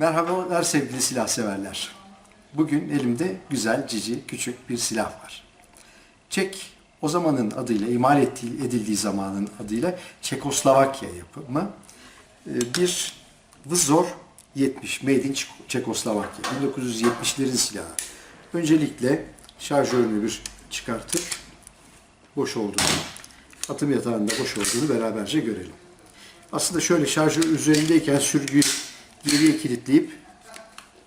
Merhabalar sevgili silah severler. Bugün elimde güzel, cici, küçük bir silah var. Çek o zamanın adıyla, imal ettiği, edildiği zamanın adıyla Çekoslovakya yapımı e, bir Vizor 70 Made in Çek- Çekoslovakya 1970'lerin silahı. Öncelikle şarjörünü bir çıkartıp boş olduğunu, atım yatağında boş olduğunu beraberce görelim. Aslında şöyle şarjör üzerindeyken sürgüyü geriye kilitleyip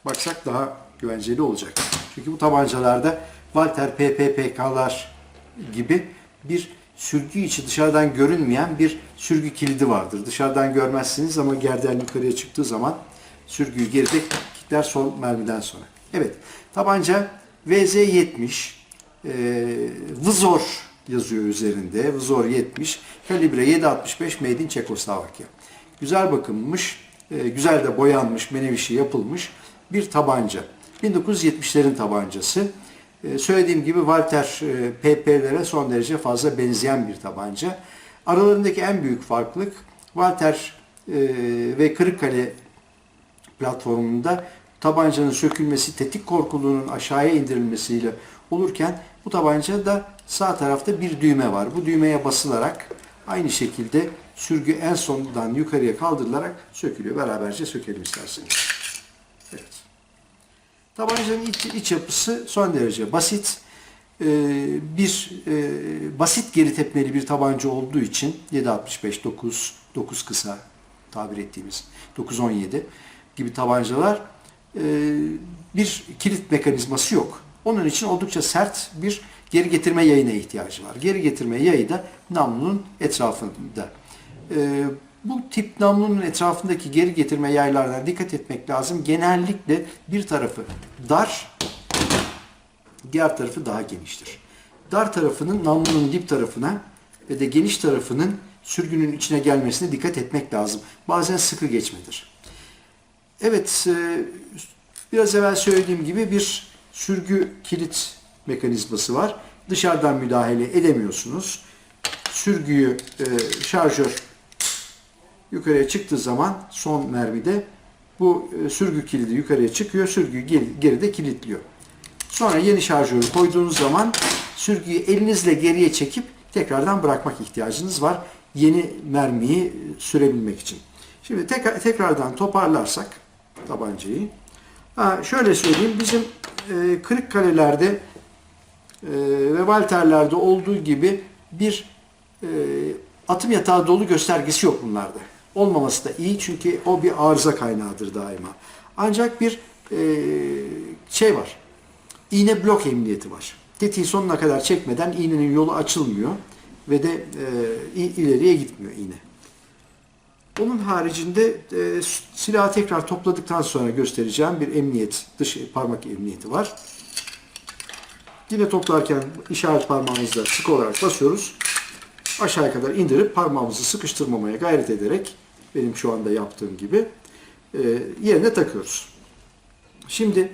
baksak daha güvenceli olacak. Çünkü bu tabancalarda Walter PPPK'lar gibi bir sürgü içi dışarıdan görünmeyen bir sürgü kilidi vardır. Dışarıdan görmezsiniz ama gerden yukarıya çıktığı zaman sürgüyü geride kilitler son mermiden sonra. Evet, tabanca VZ70 e, Vizor yazıyor üzerinde. Vizor 70, kalibre 7.65 Made in Çekoslovakya. Güzel bakılmış, e, güzel de boyanmış, menevişi yapılmış bir tabanca. 1970'lerin tabancası. E, Söylediğim gibi Walter e, PP'lere son derece fazla benzeyen bir tabanca. Aralarındaki en büyük farklılık Walter e, ve Kırıkkale platformunda tabancanın sökülmesi, tetik korkuluğunun aşağıya indirilmesiyle olurken bu tabancada sağ tarafta bir düğme var. Bu düğmeye basılarak aynı şekilde sürgü en sondan yukarıya kaldırılarak sökülüyor. Beraberce sökelim isterseniz. Evet. Tabancanın iç, iç yapısı son derece basit. Ee, bir e, basit geri tepmeli bir tabanca olduğu için 7.65, 9, 9 kısa tabir ettiğimiz 9.17 gibi tabancalar e, bir kilit mekanizması yok. Onun için oldukça sert bir geri getirme yayına ihtiyacı var. Geri getirme yayı da namlunun etrafında. E, bu tip namlunun etrafındaki geri getirme yaylarına dikkat etmek lazım. Genellikle bir tarafı dar, diğer tarafı daha geniştir. Dar tarafının namlunun dip tarafına ve de geniş tarafının sürgünün içine gelmesine dikkat etmek lazım. Bazen sıkı geçmedir. Evet, e, biraz evvel söylediğim gibi bir sürgü kilit mekanizması var. Dışarıdan müdahale edemiyorsunuz. Sürgüyü e, şarjör yukarıya çıktığı zaman son mermide bu e, sürgü kilidi yukarıya çıkıyor. Geri- geride kilitliyor. Sonra yeni şarjörü koyduğunuz zaman sürgüyü elinizle geriye çekip tekrardan bırakmak ihtiyacınız var. Yeni mermiyi sürebilmek için. Şimdi tekrar, tekrardan toparlarsak tabancayı. Ha, şöyle söyleyeyim. Bizim e, Kırıkkale'lerde e, ve Walter'lerde olduğu gibi bir e, atım yatağı dolu göstergesi yok bunlarda. Olmaması da iyi çünkü o bir arıza kaynağıdır daima. Ancak bir e, şey var. İğne blok emniyeti var. Tetiği sonuna kadar çekmeden iğnenin yolu açılmıyor ve de e, ileriye gitmiyor iğne. Onun haricinde e, silahı tekrar topladıktan sonra göstereceğim bir emniyet, dış parmak emniyeti var. Yine toplarken işaret parmağımızla sık olarak basıyoruz. Aşağıya kadar indirip parmağımızı sıkıştırmamaya gayret ederek benim şu anda yaptığım gibi e, yerine takıyoruz. Şimdi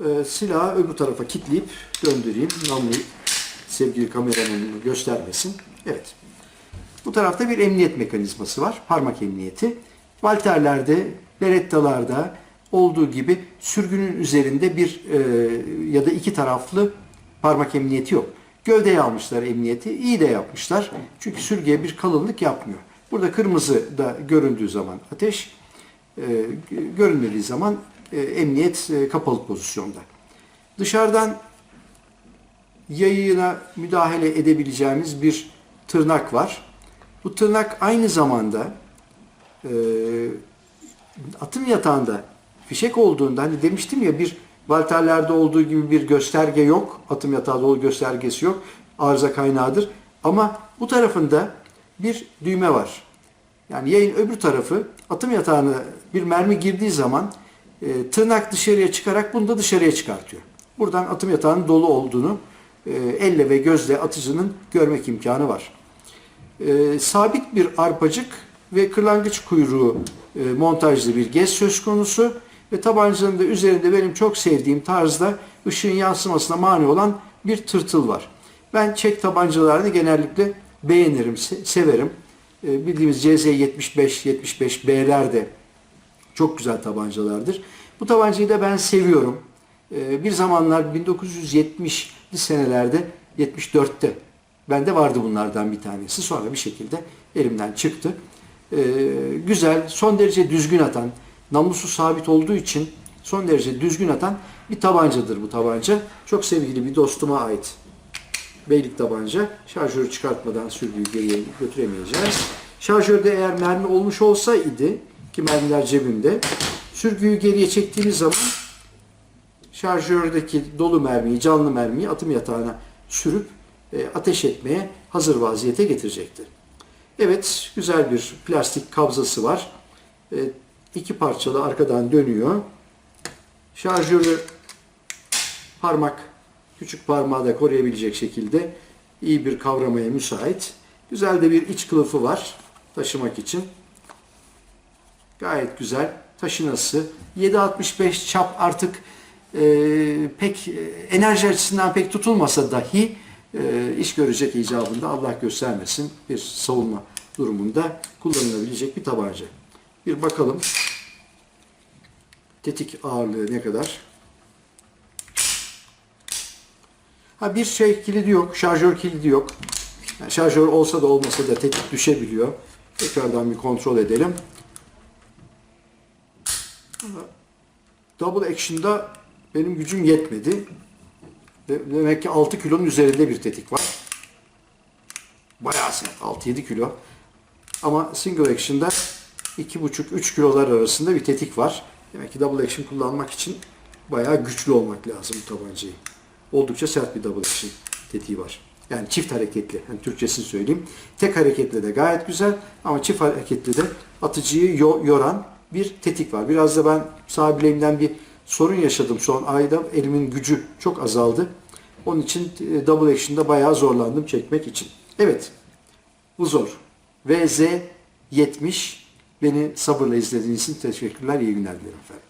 e, silahı öbür tarafa kilitleyip döndüreyim. Namluyu sevgili kameramanım göstermesin. Evet. Bu tarafta bir emniyet mekanizması var. Parmak emniyeti. Walter'lerde, Beretta'larda olduğu gibi sürgünün üzerinde bir e, ya da iki taraflı parmak emniyeti yok. Gövdeye almışlar emniyeti. iyi de yapmışlar. Çünkü sürgüye bir kalınlık yapmıyor. Burada kırmızı da göründüğü zaman ateş, e, görünmediği zaman e, emniyet e, kapalı pozisyonda. Dışarıdan yayına müdahale edebileceğimiz bir tırnak var. Bu tırnak aynı zamanda e, atım yatağında fişek olduğunda hani demiştim ya bir Walter'lerde olduğu gibi bir gösterge yok. Atım yatağı dolu göstergesi yok. Arıza kaynağıdır. Ama bu tarafında bir düğme var. Yani yayın öbür tarafı atım yatağına bir mermi girdiği zaman e, tırnak dışarıya çıkarak bunu da dışarıya çıkartıyor. Buradan atım yatağının dolu olduğunu e, elle ve gözle atıcının görmek imkanı var. E, sabit bir arpacık ve kırlangıç kuyruğu e, montajlı bir gez söz konusu ve tabancanın da üzerinde benim çok sevdiğim tarzda ışığın yansımasına mani olan bir tırtıl var. Ben çek tabancalarını genellikle beğenirim, se- severim. E, bildiğimiz CZ 75, 75B'ler de Çok güzel tabancalardır. Bu tabancayı da ben seviyorum. Ee, bir zamanlar 1970'li senelerde 74'te bende vardı bunlardan bir tanesi. Sonra bir şekilde elimden çıktı. Ee, güzel, son derece düzgün atan, namlusu sabit olduğu için son derece düzgün atan bir tabancadır bu tabanca. Çok sevgili bir dostuma ait beylik tabanca. Şarjörü çıkartmadan sürgüyü geriye götüremeyeceğiz. Şarjörde eğer mermi olmuş olsaydı ki mermiler cebimde sürgüyü geriye çektiğimiz zaman şarjördeki dolu mermiyi, canlı mermiyi atım yatağına sürüp e, ateş etmeye hazır vaziyete getirecektir. Evet, güzel bir plastik kabzası var. E, iki parçalı arkadan dönüyor. Şarjörü parmak, küçük parmağı da koruyabilecek şekilde iyi bir kavramaya müsait. Güzel de bir iç kılıfı var taşımak için. Gayet güzel. Taşınası. 7.65 çap artık e, pek e, enerji açısından pek tutulmasa dahi e, iş görecek icabında Allah göstermesin bir savunma durumunda kullanılabilecek bir tabanca. Bir bakalım tetik ağırlığı ne kadar? Ha bir şey kilidi yok, şarjör kilidi yok. Yani şarjör olsa da olmasa da tetik düşebiliyor. Tekrardan bir kontrol edelim. Double Action'da benim gücüm yetmedi. De- Demek ki 6 kilonun üzerinde bir tetik var. Bayağı sert, 6-7 kilo. Ama Single Action'da 2,5-3 kilolar arasında bir tetik var. Demek ki Double Action kullanmak için bayağı güçlü olmak lazım bu tabancayı. Oldukça sert bir Double Action tetiği var. Yani çift hareketli. Yani Türkçesini söyleyeyim. Tek hareketle de gayet güzel ama çift hareketli de atıcıyı yo- yoran bir tetik var. Biraz da ben sağ bileğimden bir sorun yaşadım son ayda. Elimin gücü çok azaldı. Onun için e, double action'da bayağı zorlandım çekmek için. Evet. Bu zor. VZ 70 beni sabırla izlediğiniz için teşekkürler. İyi günler dilerim efendim.